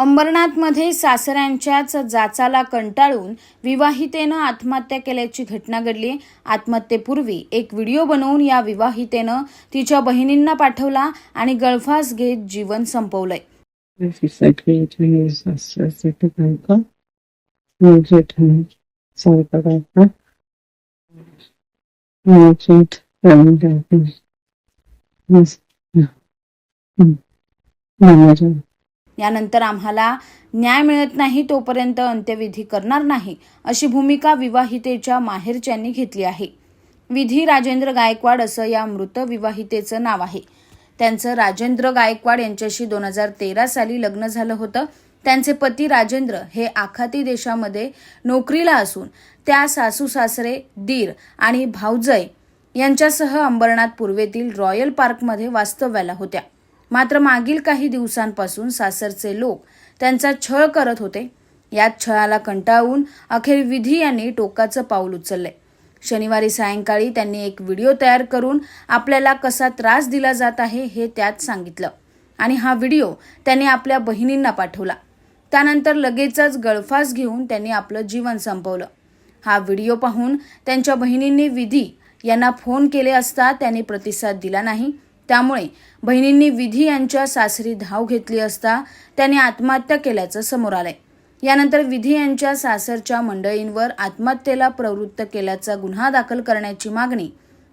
अंबरनाथमध्ये सासऱ्यांच्याच जाचाला कंटाळून विवाहितेनं आत्महत्या केल्याची घटना घडली. आत्महत्येपूर्वी एक व्हिडिओ बनवून या विवाहितेनं तिच्या बहिणींना पाठवला आणि गळफास घेत जीवन संपवलंय. यानंतर आम्हाला न्याय मिळत नाही तोपर्यंत अंत्यविधी करणार नाही अशी भूमिका विवाहितेच्या माहेरच्यांनी घेतली आहे. विधी राजेंद्र गायकवाड असं या मृत विवाहितेचं नाव आहे. त्यांचं राजेंद्र गायकवाड यांच्याशी दोन हजार तेरा साली लग्न झालं होतं. त्यांचे पती राजेंद्र हे आखाती देशामध्ये नोकरीला असून त्या सासू सासरे दीर आणि भाऊजय यांच्यासह अंबरनाथ पूर्वेतील रॉयल पार्कमध्ये वास्तव्याला होत्या. मात्र मागील काही दिवसांपासून सासरचे लोक त्यांचा छळ करत होते. यात छळाला कंटाळून अखेर विधी यांनी टोकाचं पाऊल उचललंय. शनिवारी सायंकाळी त्यांनी एक व्हिडिओ तयार करून आपल्याला कसा त्रास दिला जात आहे हे त्यात सांगितलं आणि हा व्हिडिओ त्यांनी आपल्या बहिणींना पाठवला. त्यानंतर लगेचच गळफास घेऊन त्यांनी आपलं जीवन संपवलं. हा व्हिडिओ पाहून त्यांच्या बहिणींनी विधी यांना फोन केले असता त्यांनी प्रतिसाद दिला नाही. त्यामुळे बहिणींनी विधी यांच्या सासरी धाव घेतली असता त्यांनी आत्महत्या केल्याचं समोर आलंय. यानंतर विधी यांच्या सासरच्या मंडळींवर आत्महत्येला प्रवृत्त केल्याचा गुन्हा दाखल करण्याची मागणी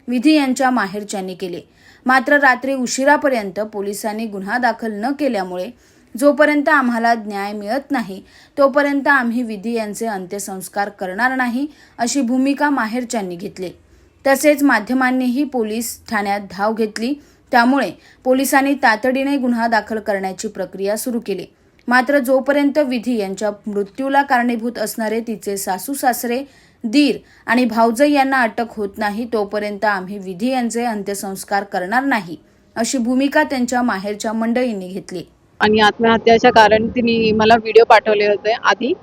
विधी यांच्या माहेरच्यांनी केली. मात्र रात्री उशिरापर्यंत पोलिसांनी गुन्हा दाखल न केल्यामुळे जोपर्यंत आम्हाला न्याय मिळत नाही तोपर्यंत आम्ही विधी यांचे अंत्यसंस्कार करणार नाही अशी भूमिका माहेरच्यांनी घेतली. तसेच माध्यमांनीही पोलीस ठाण्यात धाव घेतली त्यामुळे पोलिसांनी तातडीने गुन्हा दाखल करण्याची प्रक्रिया सुरू केली. मात्र जोपर्यंत विधी यांच्या मृत्यूला कारणीभूत असणारे तिचे सासू सासरे दीर आणि भाऊजई यांना अटक होत नाही तोपर्यंत आम्ही विधी यांचे अंत्यसंस्कार करणार नाही अशी भूमिका त्यांच्या माहेरच्या मंडळींनी घेतली. आणि आत्महत्याच्या कारण तिने मला व्हिडिओ पाठवले होते. आधी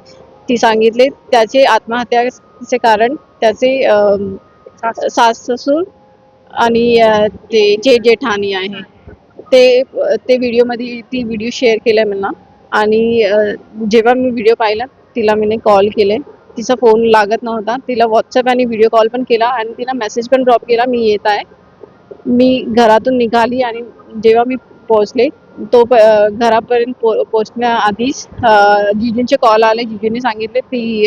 ती सांगितले त्याचे आत्महत्याचे कारण त्याचे अम, सास ससूर आणि ते जे जेठानी आहे ते ते व्हिडिओमध्ये ती व्हिडिओ शेअर केला मला. आणि जेव्हा मी व्हिडिओ पाहिला तिला मी कॉल केले. तिचा फोन लागत नव्हता. तिला व्हॉट्सअप आणि व्हिडिओ कॉल पण केला आणि तिला मेसेज पण ड्रॉप केला मी येत आहे. मी घरातून निघाली आणि जेव्हा मी पोहोचले तो प- घरापर्यंत पो पोहोचण्याआधीच जिजूंचे कॉल आले. जिजूंनी सांगितले ती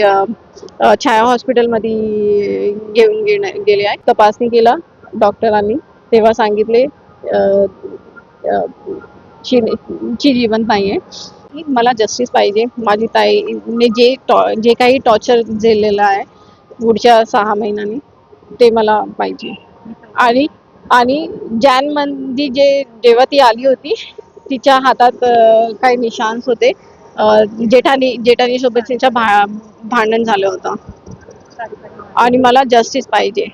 छाया हॉस्पिटलमध्ये घेऊन गेणे गेले आहे. तपासणी केला. डॉक्टरांनी तेव्हा सांगितले ची ची जिवंत नाही आहे मला जस्टिस पाहिजे. माझी ताईने जे टॉ जे काही टॉर्चर झेललेलं आहे पुढच्या सहा महिन्यांनी ते मला पाहिजे. आणि आणि जॅनमध्ये जे जेव्हा ती आली होती तिच्या हातात काही निशान्स होते. जेठानी जेठानी सोबत तिच्या भा भांडण झालं होतं. आणि मला जस्टिस पाहिजे.